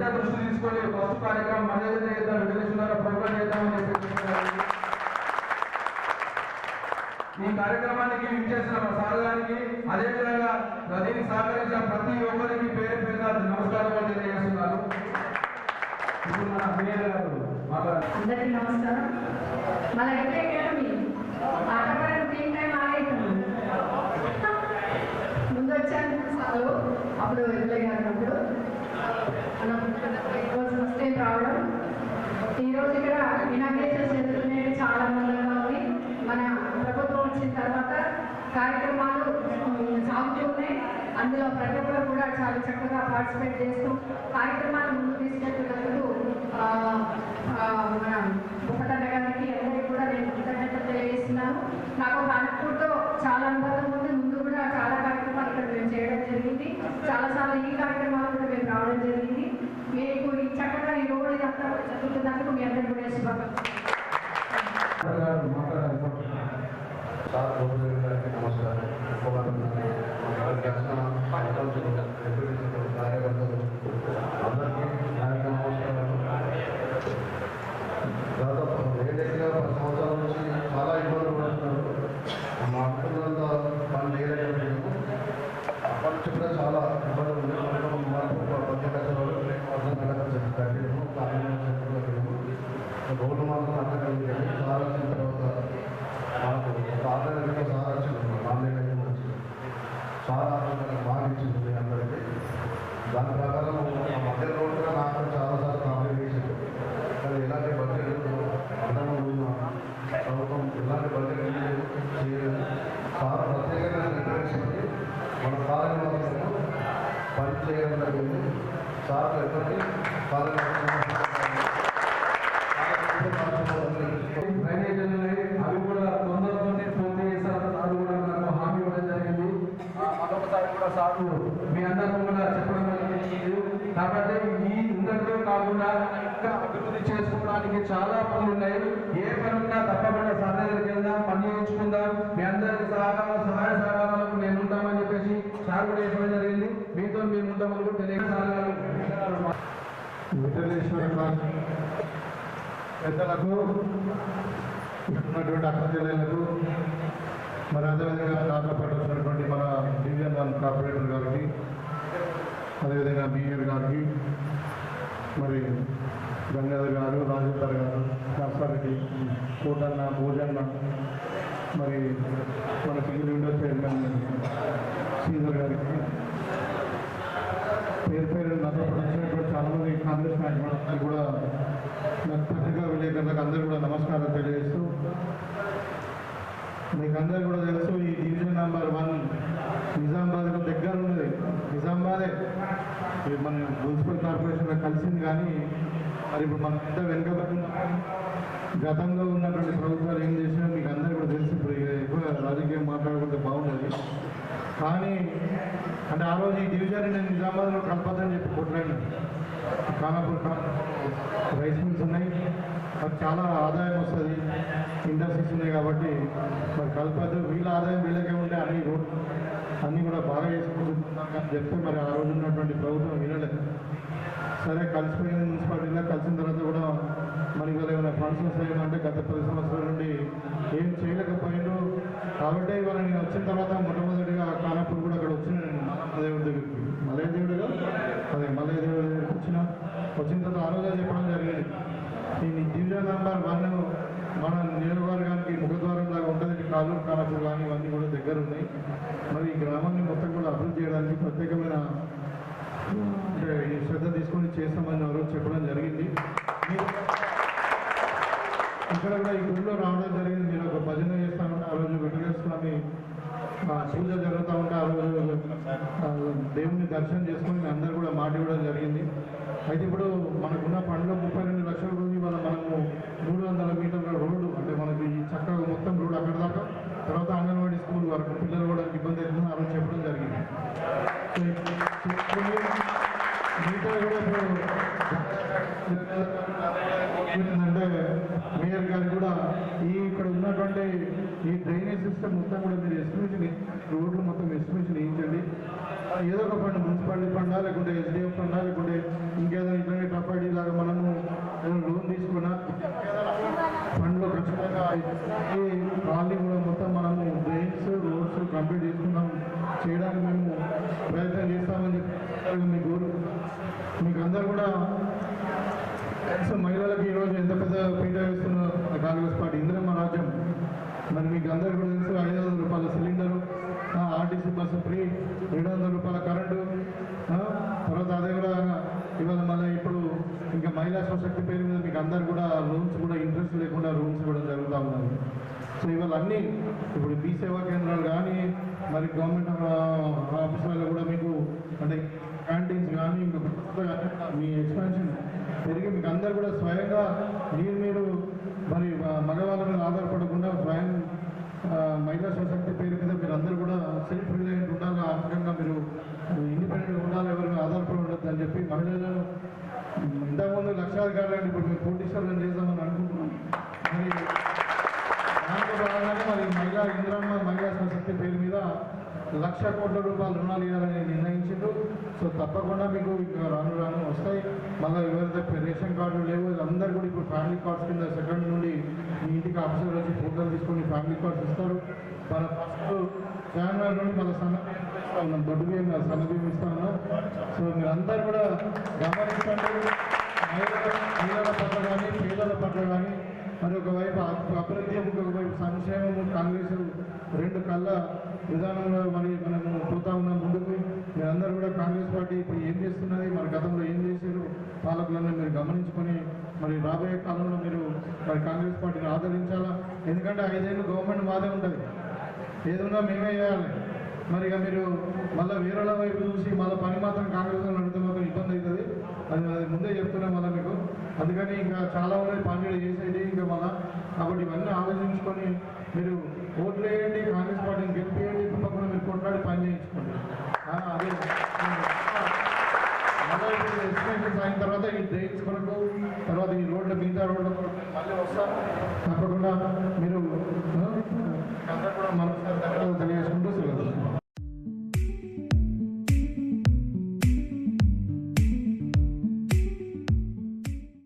పెద్ద దృష్టి తీసుకొని ఫస్ట్ కార్యక్రమం మర్యాద చేద్దాం విదేశంలో ప్రోగ్రాం చేద్దామని చెప్పి ఈ కార్యక్రమానికి విచ్చేసిన మా సార్ గారికి అదేవిధంగా దీనికి సహకరించిన ప్రతి ఒక్కరికి పేరు పేరున నమస్కారం తెలియజేస్తున్నాను. ఇప్పుడు మన మేయర్ గారు అందరికీ నమస్కారం. మన ఎక్కడ అకాడమీ ఆటపాడు టీం టైం ఆగైతుంది ముందు వచ్చాను సార్లు అప్పుడు ఎమ్మెల్యే అప్పుడు మనం ఈరోజు ఫస్ట్ టైం రావడం ఈరోజు ఇక్కడ ఇనాగ్రేషన్ చేస్తున్నది చాలా ఆనందంగా ఉంది. మన ప్రభుత్వం వచ్చిన తర్వాత కార్యక్రమాలు సాగుతూ ఉన్నాయి. అందులో ప్రతి ఒక్కరు కూడా చాలా చక్కగా పార్టిసిపేట్ చేస్తూ కార్యక్రమాలు ముందు తీసుకెళ్తున్నందుకు మన ఉపతండ గారికి అందరికీ కూడా నేను కృతజ్ఞత తెలియజేస్తున్నాను. నాకు ఒక అనుకుంటూ చాలా అనుభవం ఉంది ముందు కూడా చాలా కార్యక్రమాలు ఇక్కడ మేము చేయడం జరిగింది చాలాసార్లు ఈ కార్యక్రమాలు కూడా మేము రావడం జరిగింది మీకు ఈ చక్కగా ఈ రోడ్డు ఇదంతా కూడా జరుగుతున్నందుకు మీ అందరికీ కూడా శుభాకాంక్షలు సార్ గారు మాట్లాడారు సార్ గోపి గారికి నమస్కారం ఉపకారం ఇక్కడికి వచ్చిన పంచాయతీలు ఎంపీటీసీలు కార్యకర్తలు అందరికీ నా యొక్క నమస్కారం దాదాపు ఏదైనా పది సంవత్సరాల నుంచి చాలా ఇబ్బందులు పడుతున్నారు మా అనుకున్నంత పని చేయలేకపోయాము అప్పటి నుంచి కూడా చాలా ఇబ్బందులు ఉన్నాయి మనం మాకు ఒక అర్థం కలగ కట్టినాము రోడ్డు మాత్రం అర్థం కలిగాము చాలా వచ్చిన తర్వాత మాకు ఒక సార్ వచ్చింది ఆన్లైన్ అయితే వచ్చింది సార్ ఆధారంగా బాగా మీ అందరికీ. దాని ప్రకారం మధ్య రోడ్ నాకు చాలాసార్లు కంప్లైంట్ కానీ ఎలాంటి బడ్జెట్ అందరం ప్రభుత్వం ఎలాంటి బడ్జెట్ చేయలేదు. సార్ ప్రత్యేకంగా నిర్ణయించింది మన కార్యక్రమం పని చేయడం జరిగింది సార్ ఎప్పటికీ డ్రైనేజీలు ఉన్నాయి అవి కూడా తొందరలోనే పూర్తి చేస్తారని సార్ కూడా మనకు హామీ ఇవ్వడం జరిగింది ఆ, సాగు మీ అందరూ కూడా చెప్పడం జరిగింది. కాబట్టి ఈ ఇంతటితో కాకుండా ఇంకా అభివృద్ధి చేసుకోవడానికి చాలా పనులు ఉన్నాయి. ఏ పని ఉన్నా తప్పకుండా సార్ వెళ్దాం పని చేయించుకుందాం. మీ అందరి సహకారం సహాయ సహకారాలకు నేను ఉంటామని చెప్పేసి సార్ కూడా చెప్పడం జరిగింది. మీతో మేము ఉంటామని కూడా తెలియజేయాలి పెద్దలకు ఉన్నటువంటి అక్క జిల్లాలకు మరి అదేవిధంగా దాంట్లో పట్టుకున్నటువంటి మన డివిజన్ వన్ కార్పొరేటర్ గారికి అదేవిధంగా మేయర్ గారికి మరి గంగాధర్ గారు రాజేందర్ గారు నర్సారెడ్డి కోటన్న భోజన్న మరి మన సింగిల్ విండో చైర్మన్ శ్రీధర్ గారికి. పేరు పేరు నాతో పాటు వచ్చినటువంటి చాలా మంది కాంగ్రెస్ నాయకులు మిత్రులకు అందరూ కూడా నమస్కారం తెలియజేస్తూ మీకు అందరు కూడా తెలుసు ఈ డివిజన్ నెంబర్ వన్ నిజామాబాద్కు దగ్గర ఉన్నది నిజామాబాదే మన మున్సిపల్ కార్పొరేషన్లో కలిసింది కానీ మరి ఇప్పుడు మనం ఎంత వెనుకబడి గతంలో ఉన్నటువంటి ప్రభుత్వాలు ఏం చేసినా మీకు అందరూ కూడా తెలుసు ఇప్పుడు ఎక్కువ రాజకీయం మాట్లాడుకుంటే బాగుండదు. కానీ అంటే ఆ రోజు ఈ డివిజన్ నేను నిజామాబాద్లో కలపద్దని చెప్పి కొట్లాడినా ఖానాపూర్ రైస్ మిల్స్ ఉన్నాయి. మాకు చాలా ఆదాయం వస్తుంది. ఇండస్ట్రీస్ ఉన్నాయి కాబట్టి మరి కలపద్దు వీళ్ళ ఆదాయం వీళ్ళకే ఉంటే అన్ని రోడ్ అన్నీ కూడా బాగా చేసుకుంటున్నాం కానీ చెప్తే మరి ఆ రోజు ఉన్నటువంటి ప్రభుత్వం వినలేదు. సరే కలిసిపోయిన మున్సిపాలిటీలో కలిసిన తర్వాత కూడా మరి ఇవాళ ఏమైనా ఫండ్స్ వస్తాయంటే గత పది సంవత్సరాల నుండి ఏం చేయలేకపోయాను కాబట్టి ఇవాళ నేను వచ్చిన తర్వాత మొట్టమొదటిగా కానప్పుడు కూడా అక్కడ వచ్చిన నేను. మల్లదేవుడి దగ్గరికి మలయ దేవుడుగా అదే మలయ దేవుడి దగ్గరికి వచ్చిన. వచ్చిన తర్వాత ఆ రోజు చెప్పడం జరిగింది ఈ డివిజన్ నెంబర్ వన్ మన నియోజకవర్గానికి ముఖద్వారం లాగా ఉంటుంది కాలూరు కానప్పుడు కానీ ఇవన్నీ కూడా దగ్గర ఉన్నాయి మరి ఈ గ్రామాన్ని మొత్తం కూడా అభివృద్ధి చేయడానికి ప్రత్యేకమైన అంటే ఈ శ్రద్ధ తీసుకొని చేస్తామని ఆ రోజు చెప్పడం జరిగింది. ఇక్కడ కూడా ఈ గుడిలో రావడం జరిగింది. మీరు ఒక భజన చేస్తామంటే ఆ రోజు వెంకటేశ్వర స్వామి పూజ జరుగుతూ ఉంటే ఆ రోజు దేవుని దర్శనం చేసుకుని మీ అందరూ కూడా మాట ఇవ్వడం జరిగింది. అయితే ఇప్పుడు మనకున్న పనిలో ముప్పై రెండు లక్షల రోజు ఇవాళ మనము మూడు వందల మీటర్ల రోడ్డు అంటే మనకి ఈ చక్కగా మొత్తం రోడ్డు అక్కడ దాకా తర్వాత అంగన్వాడీ స్కూల్ వరకు పిల్లలు కూడా ఇబ్బంది అవుతుందని ఆ రోజు చెప్పడం జరిగింది. సో మిగతా కూడా ఇప్పుడు ఏంటంటే మేయర్ గారు కూడా ఈ ఇక్కడ ఉన్నటువంటి ఈ డ్రైనేజ్ సిస్టమ్ మొత్తం కూడా మీరు ఎస్టిమేషన్ రోడ్లు మొత్తం ఎస్టిమేషన్ వేయించండి ఏదో ఒక ఫండ్ మున్సిపాలిటీ ఫండా లేకుంటే ఎస్డిఎఫ్ ఫండా లేకుంటే ఇంకేదో ఇట్లాగే టపాడీ లాగా మనము లోన్ తీసుకున్నా ఫండ్లో ఖచ్చితంగా ఈ కాలనీ కూడా మొత్తం మనము డ్రైన్స్ రోడ్స్ కంప్లీట్ చేసుకున్నాం చేయడానికి మేము ప్రయత్నం చేస్తామని చెప్పి మీకు మీకు అందరు కూడా తెలుసు మహిళలకు ఈరోజు ఎంత పెద్ద పీట వేస్తున్న కాంగ్రెస్ పార్టీ ఇందిరమ్మ రాజ్యం మరి మీకు ఐదు వందల రూపాయల సిలిండరు ఆర్టీసీ బస్సు ఫ్రీ ఏడు వందల రూపాయల కరెంటు తర్వాత అదే కూడా ఇవాళ మళ్ళీ ఇప్పుడు ఇంకా మహిళా స్వశక్తి పేరు మీద మీకు అందరు కూడా లోన్స్ కూడా ఇంట్రెస్ట్ లేకుండా రూమ్స్ కూడా జరుగుతూ ఉన్నాయి సో ఇవాళ అన్నీ ఇప్పుడు మీ సేవా కేంద్రాలు కానీ మరి గవర్నమెంట్ ఆఫీసులలో కూడా మీకు అంటే క్యాంటీన్స్ కానీ ఇంకా కొత్తగా మీ ఎక్స్పాన్షన్ పెరిగి మీకు అందరు కూడా స్వయంగా మీరు మీరు మరి ఆ, మగవాళ్ళ మీద ఆధారపడకుండా స్వయం ఆ, మహిళా స్వశక్తి పేరు మీద మీరు అందరూ కూడా సెల్ఫ్ రిలయంట్ ఉండాలి ఆర్థికంగా మీరు ఇండిపెండెంట్ ఉండాలి ఎవరి మీద ఆధారపడి ఉండదు అని చెప్పి మహిళలను ఇంతకుముందు లక్షాధికారులు అంటే ఇప్పుడు మీరు కోటీశ్వరులను చేద్దామని అనుకుంటున్నాం మరి మరి మహిళా ఇంద్రమ్మ మహిళా స్వశక్తి పేరు మీద లక్ష కోట్ల రూపాయల రుణాలు ఇవ్వాలని నిర్ణయించారు సో తప్పకుండా మీకు రాను రాను వస్తాయి. మళ్ళీ ఎవరైతే రేషన్ కార్డులు లేవో వీళ్ళందరూ కూడా ఇప్పుడు ఫ్యామిలీ కార్డ్స్ కింద సెకండ్ నుండి మీ ఇంటికి ఆఫీసర్ వచ్చి ఫోటోలు తీసుకొని ఫ్యామిలీ కార్డ్స్ ఇస్తారు. మన ఫస్ట్ జనవరి నుండి మళ్ళీ సన్న ఇస్తా ఉన్నాం. దొడ్డు బియ్యం సన్న బియ్యం ఇస్తా ఉన్నాం. సో మీరందరూ కూడా గమనించండి. మహిళల పట్ల కానీ పేదల పట్ల కానీ మరి ఒకవైపు అభివృద్ధి అభివృద్ధి ఇంకొకవైపు సంక్షేమము కాంగ్రెస్ రెండు కళ్ళ విధానంలో మరి మనము పోతా ఉన్నాం ముందుకు. మీరందరూ కూడా కాంగ్రెస్ పార్టీ ఇప్పుడు ఏం చేస్తున్నది మరి గతంలో ఏం చేశారు పాలకులను మీరు గమనించుకొని మరి రాబోయే కాలంలో మీరు మరి కాంగ్రెస్ పార్టీని ఆదరించాలా? ఎందుకంటే ఐదేళ్ళు గవర్నమెంట్ మాదే ఉంటుంది. ఏదన్నా మేమే చేయాలి. మరి ఇక మీరు మళ్ళీ వేరేల వైపు చూసి మళ్ళీ పని మాత్రం కాంగ్రెస్ నడితే మాత్రం ఇబ్బంది అవుతుంది. అది అది ముందే చెప్తున్నాం మళ్ళీ మీకు. అందుకని ఇంకా చాలా ఉన్నాయి పనులు చేసేది ఇంకా మళ్ళీ. కాబట్టి ఇవన్నీ ఆలోచించుకొని మీరు ఓట్లు వేయండి కాంగ్రెస్ పార్టీని గెలిపేయండి తప్పకుండా మీరు కొట్లాడి పని చేయించుకోండి. అదే. ఎక్స్పెన్షన్స్ అయిన తర్వాత ఈ డ్రైన్స్ కొరకు తర్వాత ఈ రోడ్ల మిగతా రోడ్ల కొరకు మళ్ళీ వస్తాను